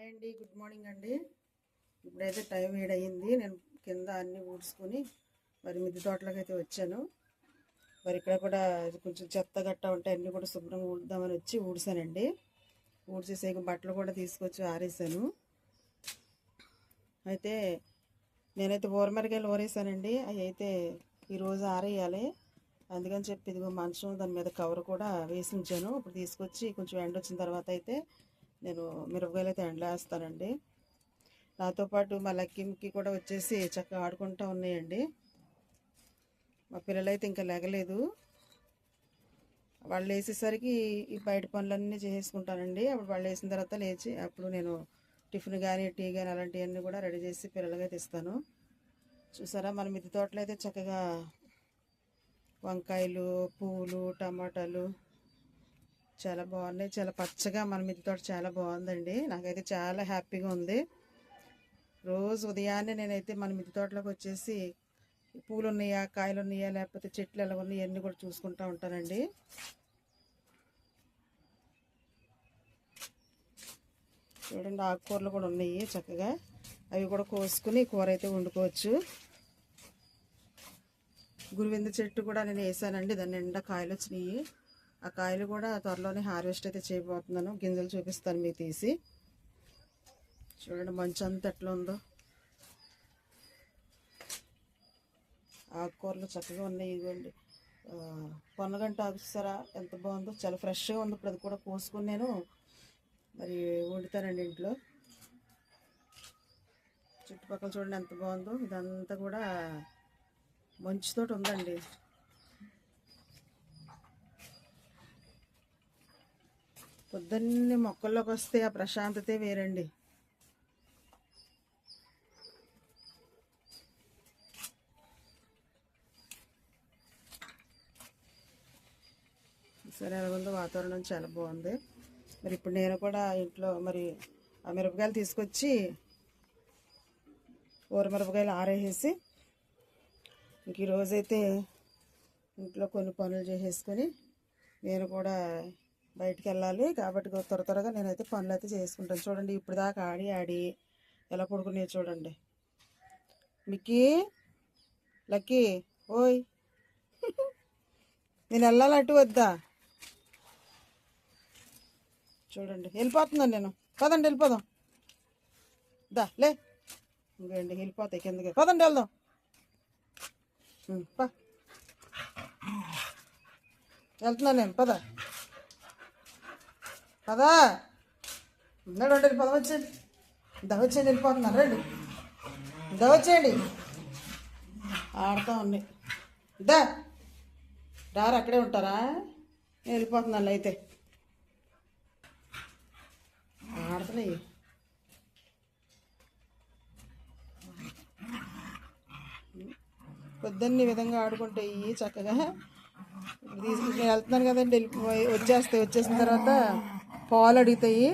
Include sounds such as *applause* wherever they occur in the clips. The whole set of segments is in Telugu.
హాయ్ అండి గుడ్ మార్నింగ్ అండి. ఇప్పుడైతే టైం ఏడయింది. నేను కింద అన్నీ ఊడ్చుకొని మరి మిద్దె తోటలోకి అయితే వచ్చాను. మరి ఇక్కడ కూడా కొంచెం చెత్త గట్ట ఉంటే అన్నీ కూడా శుభ్రంగా ఊడుదామని వచ్చి ఊడ్చానండి. ఊడ్చేసే బట్టలు కూడా తీసుకొచ్చి ఆరేసాను అయితే నేనైతే ఊరమరికాయలు ఊరేసానండి అవి అయితే ఈరోజు ఆరేయాలి. అందుకని చెప్పి ఇదిగో మంచం దాని మీద కవర్ కూడా వేసి ఉంచాను. ఇప్పుడు తీసుకొచ్చి కొంచెం ఎండ వచ్చిన తర్వాత అయితే నేను మిరపకాయలు అయితే ఎండలేస్తానండి నాతో పాటు మా లక్కింకి కూడా వచ్చేసి చక్కగా ఆడుకుంటూ ఉన్నాయండి. మా పిల్లలైతే ఇంకా లేగలేదు. వాళ్ళు వేసేసరికి ఈ బయట పనులన్నీ చేసుకుంటానండి అప్పుడు వాళ్ళు వేసిన తర్వాత లేచి అప్పుడు నేను టిఫిన్ కానీ టీ కానీ అలాంటివన్నీ కూడా రెడీ చేసి పిల్లలకి అయితే ఇస్తాను. చూసారా? మన మిద్దె తోటలో అయితే చక్కగా వంకాయలు పువ్వులు టమాటాలు చాలా బాగున్నాయి. చాలా పచ్చగా మన మిద్దె తోట చాలా బాగుందండి. నాకైతే చాలా హ్యాపీగా ఉంది. రోజు ఉదయాన్నే నేనైతే మన మిద్దె తోటలోకి వచ్చేసి పూలు ఉన్నాయా కాయలు ఉన్నాయా లేకపోతే చెట్లు ఎలా ఉన్నాయి అన్నీ కూడా చూసుకుంటూ ఉంటానండి. చూడండి ఆకుకూరలు కూడా ఉన్నాయి చక్కగా. అవి కూడా కోసుకుని కూర అయితే వండుకోవచ్చు. గురువింద చెట్టు కూడా నేను వేసానండి. దాని నిండా కాయలు వచ్చినాయి. ఆ కాయలు కూడా త్వరలోనే హార్వెస్ట్ అయితే చేయబోతున్నాను. గింజలు చూపిస్తాను మీకు తీసి. చూడండి మంచు అంత ఎట్లా ఉందో. ఆకుకూరలు చక్కగా ఉన్నాయి ఇదిగోండి పొన్నగంట ఆకు ఎంత బాగుందో. చాలా ఫ్రెష్గా ఉంది. ఇప్పుడు అది కూడా కోసుకుని నేను మరి వండుతానండి ఇంట్లో. చుట్టుపక్కల చూడండి ఎంత బాగుందో. ఇదంతా కూడా మంచుతోటి ఉందండి. పొద్దున్నే మొక్కల్లోకి వస్తే ఆ ప్రశాంతతే వేరండి. సరే అలాగుందో వాతావరణం చాలా బాగుంది. మరి ఇప్పుడు నేను కూడా ఇంట్లో మరి ఆ మిరపకాయలు తీసుకొచ్చి ఊర మిరపకాయలు ఆరేసేసి ఇంక ఈరోజైతే ఇంట్లో కొన్ని పనులు చేసేసుకొని నేను కూడా బయటికి వెళ్ళాలి కాబట్టి త్వర త్వరగా నేనైతే పనులు అయితే చేసుకుంటాను. చూడండి ఇప్పుడు దాకా ఆడి ఆడి ఎలా పడుకునే చూడండి. మిక్కీ లక్కీ ఓయ్. *laughs* నేను వెళ్ళాలి అటు వద్దా? చూడండి వెళ్ళిపోతున్నాను నేను. పదండి వెళ్ళిపోదాం. దా లే. ఇంకేంటి వెళ్ళిపోతాయి కిందకి. పదండి వెళ్దాం. పా. వెళ్తున్నాను నేను పద. కదా ఉన్నాడు ఉండండి పదవచ్చేయండి వచ్చేయండి. వెళ్ళిపోతున్నారు వెళ్ళిపోతున్నాను రండి. దా ఆడుతూ ఉన్నాయి దా. రారు అక్కడే ఉంటారా? నేను వెళ్ళిపోతున్నాను అయితే. ఆడుతున్నాయి పొద్దున్న విధంగా ఆడుకుంటాయి చక్కగా. తీసుకుని నేను వెళ్తున్నాను కదండి వెళ్ళిపోయి వచ్చేస్తాయి వచ్చేసిన తర్వాత. పాలు అడుగుతాయి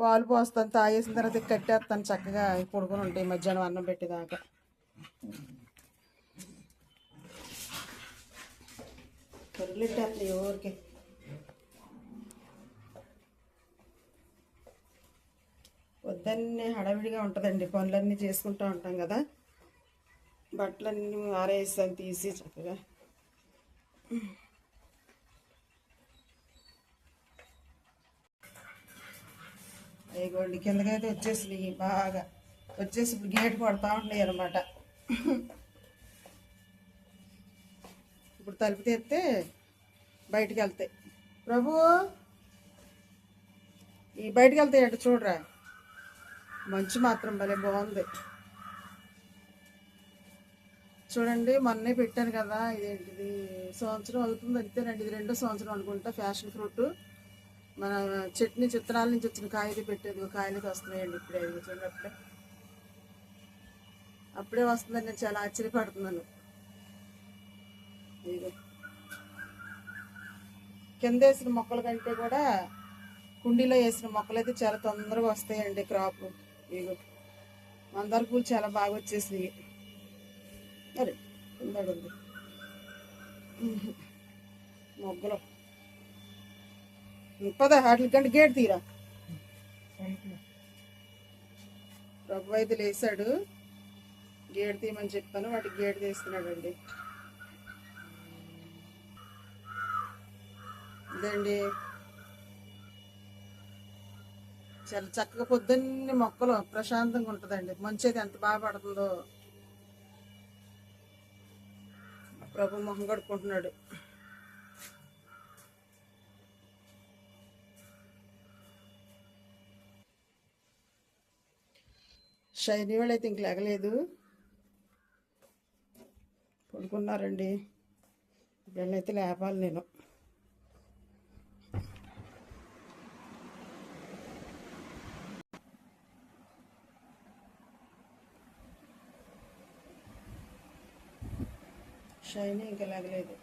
పాలు పోస్తాను తాగేసిన తర్వాత కట్టేస్తాను చక్కగా. పడుకొని ఉంటాయి మధ్యాహ్నం అన్నం పెట్టేదాకా. కరులెట్టేస్తున్నాయి ఎవరికి? వద్దన్నే హడావిడిగా ఉంటుందండి. పనులన్నీ చేసుకుంటూ ఉంటాం కదా. బట్టలన్నీ ఆరేసాను తీసి చక్కగా. అయ్యగోండి కిందకైతే వచ్చేసినాయి బాగా వచ్చేసి ఇప్పుడు గేట్ పడుతూ ఉంటున్నాయి అనమాట ఇప్పుడు తలుపు తీస్తే బయటికి వెళ్తాయి. ప్రభు ఈ బయటికి వెళ్తాయి అంటే చూడరా? మంచు మాత్రం భలే బాగుంది. చూడండి మొన్నే పెట్టాను కదా ఇదేంటిది సంవత్సరం అవుతుంది అంతేనండి ఇది రెండో సంవత్సరం అనుకుంటా ఫ్యాషన్ ఫ్రూట్. మన చట్నీ చిత్రాల నుంచి వచ్చిన కాయలు పెట్టేది కాయలకి వస్తున్నాయండి ఇప్పుడే ఇదిగో చూడండి అప్పుడే. అప్పుడే వస్తుందని నేను చాలా ఆశ్చర్యపడుతున్నాను. ఇదిగో. కింద వేసిన మొక్కల కంటే కూడా కుండీలో వేసిన మొక్కలు అయితే చాలా తొందరగా వస్తాయండి క్రాప్ ఇదిగో. మందార పూలు చాలా బాగా వచ్చేసినాయి. అరే కింద మొగ్గలు. పద వాటి కంటే గేట్ తీరా. ప్రభు అయితే లేసాడు. గేట్ తీయమని చెప్పాను వాటికి గేట్ తీస్తున్నాడు అండి ఇదండి. చాలా చక్కగా పొద్దున్నే మొక్కలు ప్రశాంతంగా ఉంటుందండి. మంచి అయితే ఎంత బాగా పడుతుందో. ప్రభు మొహం కడుక్కుంటున్నాడు. షైనీ వాళ్ళు అయితే ఇంక లేగలేదు. పడుకున్నారండి. అయితే లేపాలి నేను. షైనీ ఇంకా లేగలేదు.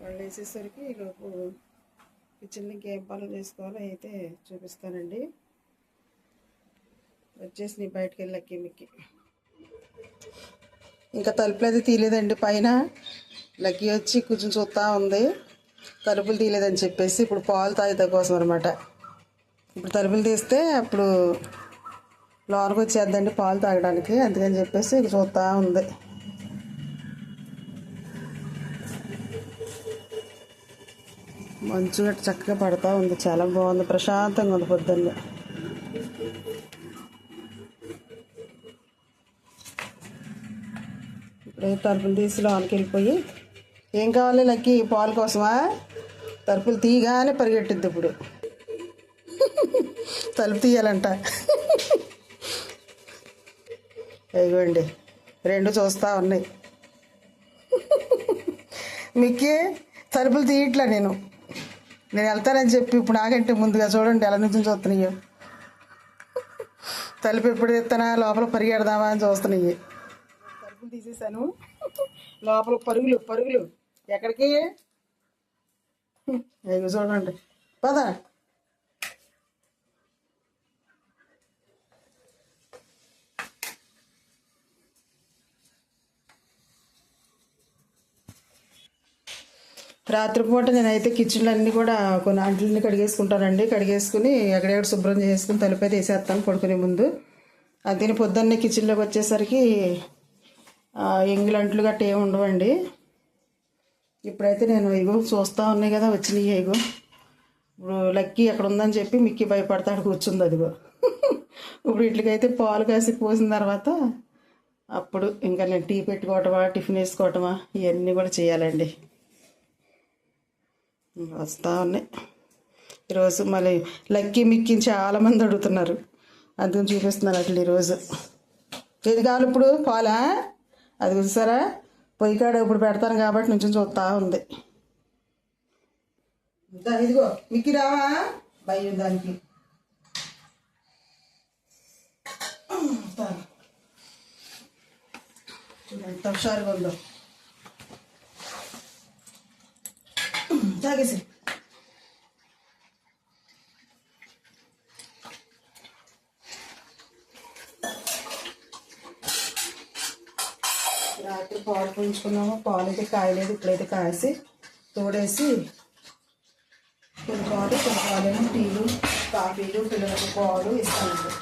వాళ్ళు వేసేసరికి ఈలోపు కిచెన్లో ఇంకేం పనులు చేసుకోవాలో అయితే చూపిస్తానండి. వచ్చేసి నీ బయటకు వెళ్ళకి మిక్కి ఇంకా తలుపులు అది తీయలేదండి. పైన లక్కీ వచ్చి కొంచెం చూస్తూ ఉంది. తలుపులు తీయలేదని చెప్పేసి ఇప్పుడు పాలు తాగితే కోసం అనమాట ఇప్పుడు తలుపులు తీస్తే అప్పుడు లోనకు వచ్చేద్దండి పాలు తాగడానికి. అందుకని చెప్పేసి ఇక చూస్తూ ఉంది. మంచు గట్ట చక్కగా పడతా ఉంది. చాలా బాగుంది. ప్రశాంతంగా ఉంది పొద్దున్నే. తలుపులు తీసి లోనికి వెళ్ళిపోయి ఏం కావాలి లక్కి? పాలు కోసమా? తలుపులు తీయగానే పరిగెట్టిద్ది ఇప్పుడు. తలుపు తీయాలంట. ఇదిగోండి రెండు చూస్తా ఉన్నాయి. మిక్కి తలుపులు తీయట్లా నేను. నేను వెళ్తానని చెప్పి ఇప్పుడు నాకంటే ముందుగా చూడండి ఎలా నుంచి చూస్తున్నాయో. తలుపు ఎప్పుడు ఎత్తానా? లోపల పరిగెడదామా అని చూస్తున్నాయి. తలుపులు తీసేసాను లోపల పరుగులు పరుగులు. ఎక్కడికి? అవి చూడండి పద. రాత్రిపూట నేనైతే కిచెన్లు అన్నీ కూడా కొన్ని అంట్లన్నీ కడిగేసుకుంటానండి. కడిగేసుకుని ఎక్కడెక్కడ శుభ్రం చేసుకుని తలుపు అయితే వేసేస్తాను పడుకునే ముందు. అందుకని పొద్దున్నే కిచెన్లోకి వచ్చేసరికి ఎంగిలంట్లు ఎంగిలి గట్ట ఏమి ఉండవండి. ఇప్పుడైతే నేను ఇగో చూస్తూ ఉన్నాయి కదా వచ్చినాయి ఇగో. ఇప్పుడు లక్కీ ఎక్కడ ఉందని చెప్పి మిక్కి భయపడతాడు కూర్చుంది అదిగో. ఇప్పుడు ఇట్లకైతే పాలు కాసి పోసిన తర్వాత అప్పుడు ఇంకా నేను టీ పెట్టుకోవటమా టిఫిన్ వేసుకోవటమా ఇవన్నీ కూడా చేయాలండి. వస్తూ ఉన్నాయి. ఈరోజు మళ్ళీ లక్కీ మిక్కి చాలామంది అడుగుతున్నారు. అందుకని చూపిస్తున్నారు అట్లా ఈరోజు. ఏది కావాలి ఇప్పుడు? పాలా? అది చూసారా? పొయ్యి కాడ ఇప్పుడు పెడతాను కాబట్టి నుంచి చూస్తా ఉంది. ఇదిగో మిక్కి రావా? భయం దానికి. ఎంత హుషారుగా ఉందో. తాగేసి పాలు పాలు అయితే కాయలేదు ఇప్పుడైతే కాసి తోడేసి కొన్ని పాలు కొన్ని పాలేమో టీలు కాఫీలు పిల్లలకు పాలు ఇస్తాను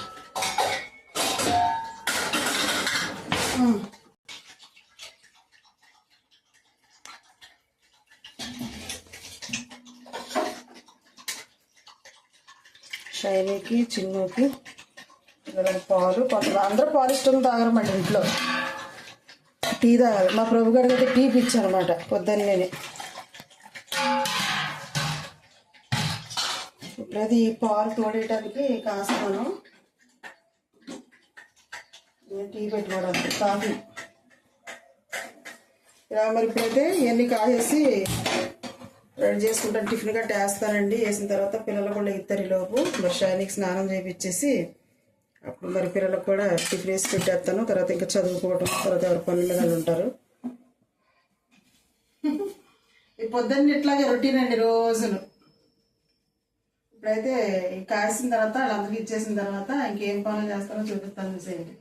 శైలికి చిన్నకి చిన్నుకి పిల్లలకి పాలు కొంత అందరూ పాలు ఇష్టం తాగరమాట ఇంట్లో. టీ తాగాలి మా ప్రభు గారికి అయితే టీ పిచ్చనమాట పొద్దున్నే ఇప్పుడైతే ఈ పాలు తోడేటానికి కాస్తాను. నేను టీ పెట్టుకోవడానికి కాఫీ ఇలా మరి ఇప్పుడైతే ఇవన్నీ కాసేసి రెడీ చేసుకుంటాను. టిఫిన్ గట్ట వేస్తానండి. వేసిన తర్వాత పిల్లలు కూడా ఇద్దరి లోపు మరి షైనికి స్నానం చేయించేసి అప్పుడు మరి పిల్లలకు కూడా టిఫిన్ వేసి పెట్టేస్తాను. తర్వాత ఇంకా చదువుకోవటం తర్వాత ఎవరి పనులు కానీ ఉంటారు. ఈ పొద్దున్న ఇట్లాగే రొటీన్ అండి రోజులు. ఇప్పుడైతే కాసిన తర్వాత వాళ్ళందరికీ ఇచ్చేసిన తర్వాత ఇంకేం పనులు చేస్తానో చూపిస్తాను చూసేయండి.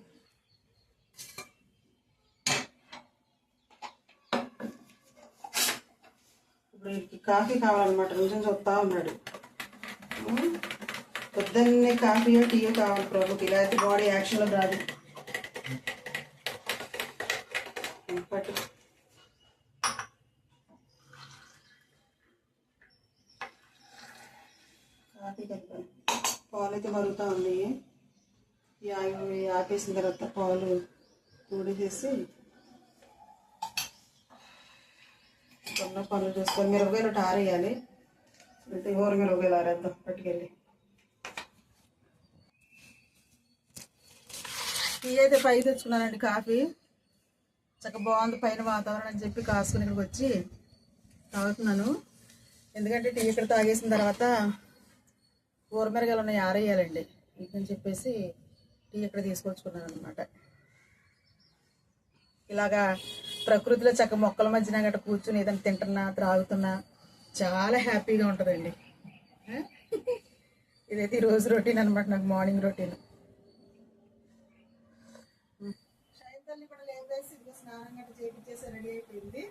ఇప్పుడు కాఫీ కావాలన్నమాట. రోజు చూస్తా ఉన్నాడు. పొద్దున్నే కాఫీయో టీయో కావాలి ప్రభుకి ఇలా అయితే బాడీ యాక్షన్లో రాదు. పట్టు కాఫీ కలిపాను పాలు అయితే మరుగుతూ ఉంది. ఈ ఆగి ఆపేసిన తర్వాత పాలు తూడిచేసి కొన్న పనులు చూసుకొని మిరపకాయలు టారేయాలి అంటే ఊర మిరపకాయలు ఆరేద్దాం పట్టుకెళ్ళి. టీ అయితే పై తెచ్చుకున్నానండి కాఫీ. చక్కగా బాగుంది పైన వాతావరణం అని చెప్పి కాసుకుని ఇక్కడికి వచ్చి తాగుతున్నాను. ఎందుకంటే టీ ఇక్కడ తాగేసిన తర్వాత ఊరమిరగాయలు ఉన్నాయి ఆరేయాలండి. ఇంకని చెప్పేసి టీ ఇక్కడ తీసుకొచ్చుకున్నాను అనమాట ఇలాగా ప్రకృతిలో చక్క మొక్కల మధ్యన గట్ట కూర్చుని ఏదైనా తింటున్నా త్రాగుతున్నా చాలా హ్యాపీగా ఉంటుందండి. ఇదైతే ఈ రోజు రొటీన్ అనమాట నాకు మార్నింగ్ రొటీన్. తల్లి కూడా లేపేసి ఇదిగో స్నానం గట్ట చేపించేసి రెడీ అయిపోయింది.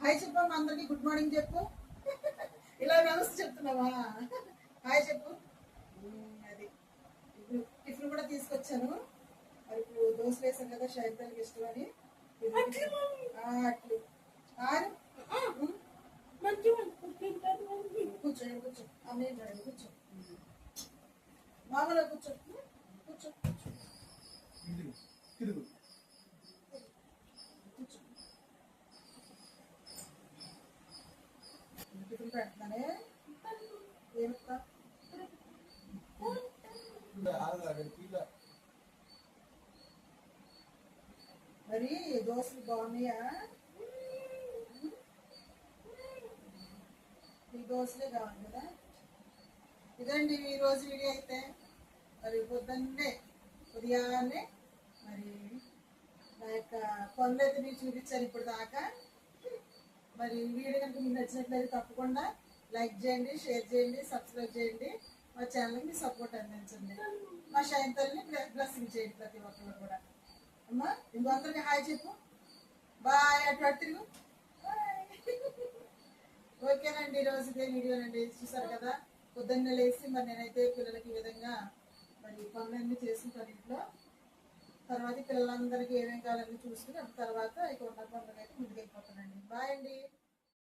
హాయ్ చెప్పమ్మా అందరికి గుడ్ మార్నింగ్ చెప్పు. ఇలా నమస్తే చెప్తున్నావా? హాయ్ చెప్పు. అది. ఇప్పుడు టిఫిన్ కూడా తీసుకొచ్చాను. మరి ఇప్పుడు దోశలు వేసాను కదా షైతానికి ఇష్టమని ఆ, అట్లు. ఆరు? ఉమ్. కూర్చో ఈడ కూర్చో? అన్నయ్య చూడండి కూర్చో. మామూలుగా కూర్చో. కూర్చో టిఫిన్ పెడుతున్నానే ఏమిస్తా మరి దోశలు బాగున్నాయా ఈ దోశలే కావాలి కదా ఇదండి ఈ రోజు వీడియో అయితే మరి పొద్దున్నే ఉదయాన్నే మరి నా యొక్క పనులు అయితే మీకు చూపించాను ఇప్పుడు దాకా మరి ఈ వీడియో కనుక మీకు నచ్చినట్లయితే తప్పకుండా లైక్ చేయండి షేర్ చేయండి సబ్స్క్రైబ్ చేయండి. మా ఛానల్ని సపోర్ట్ అందించండి. మా షైన్ బ్లెస్సింగ్ చేయండి ప్రతి ఒక్కరు కూడా. అమ్మా ఇంకొకరికి హాయ్ చెప్పు. బాయ్ అటు తిరుగు. ఓకేనండి ఈరోజు ఇదే వీడియోనండి చూసారు కదా? పొద్దున్న లేచి మరి నేనైతే పిల్లలకి ఈ విధంగా మరి పనులన్నీ చేసుకుంటాను ఇంట్లో. తర్వాత పిల్లలందరికీ ఏమేమి కావాలని చూసుకుని తర్వాత ఇక ఉన్న పనులకి అయితే ముందుకు వెళ్ళిపోతానండి బాయ్ అండి.